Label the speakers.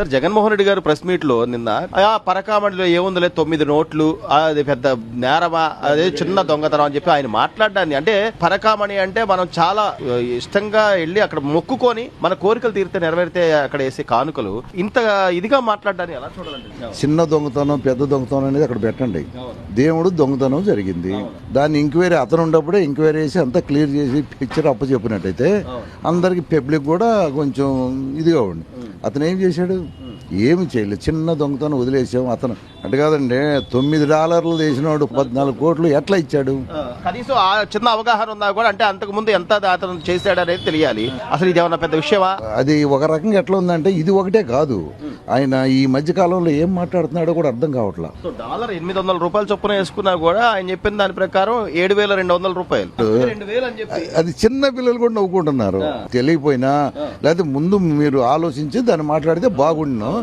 Speaker 1: Sir Jaganmohan Reddy గారు press మీట్లో నిన్న ఆ పరకామణిలో ఏముందిలే తొమ్మిది నోట్లు అది పెద్ద నేరమా అదే చిన్న దొంగతనం అని చెప్పి ఆయన మాట్లాడడాన్ని. అంటే పరకామణి అంటే మనం చాలా ఇష్టంగా వెళ్ళి అక్కడ మొక్కుకొని మన కోరికలు తీరితే నెరవేరితే అక్కడ వేసే కానుకలు. ఇంత ఇదిగా మాట్లాడడాన్ని ఎలా చూడాలంటే
Speaker 2: చిన్న దొంగతనం పెద్ద దొంగతనం అనేది అక్కడ పెట్టండి. దేవుడు దొంగతనం జరిగింది. దాన్ని ఎంక్వైరీ అతను ఉన్నప్పుడే ఎంక్వైరీ చేసి అంతా క్లియర్ చేసి పిక్చర్ అప్పు చెప్పినట్టయితే అందరికి పబ్లిక్ కూడా కొంచెం ఇదిగా ఉంది అతను ఏం చేశాడు? ఏమి చేయలేదు చిన్న దొంగతనం వదిలేసాం. అతను అంటే కాదండి తొమ్మిది డాలర్లు చేసినాడు పద్నాలుగు కోట్లు ఎట్లా ఇచ్చాడు?
Speaker 1: కనీసం ఆ చిన్న అవగాహన ఉన్నా కూడా అంటే అంతకు ముందు ఎంత అతను చేశాడు అనేది తెలియాలి. అసలు ఇది ఏమన్నా పెద్ద విషయమా?
Speaker 2: అది ఒక రకంగా ఎట్లా ఉందంటే ఇది ఒకటే కాదు. ఆయన ఈ మధ్య కాలంలో ఏం మాట్లాడుతున్నాడో కూడా అర్థం కావట్లా.
Speaker 1: డాలర్ ఎనిమిది వందల రూపాయలు చొప్పున వేసుకున్నా కూడా ఆయన చెప్పిన దాని ప్రకారం ఏడు వేల రెండు వందల రూపాయలు.
Speaker 2: అది చిన్న పిల్లలు కూడా నవ్వుకుంటున్నారు. తెలియపోయినా లేకపోతే ముందు మీరు ఆలోచించి దాన్ని మాట్లాడితే బాగుండును.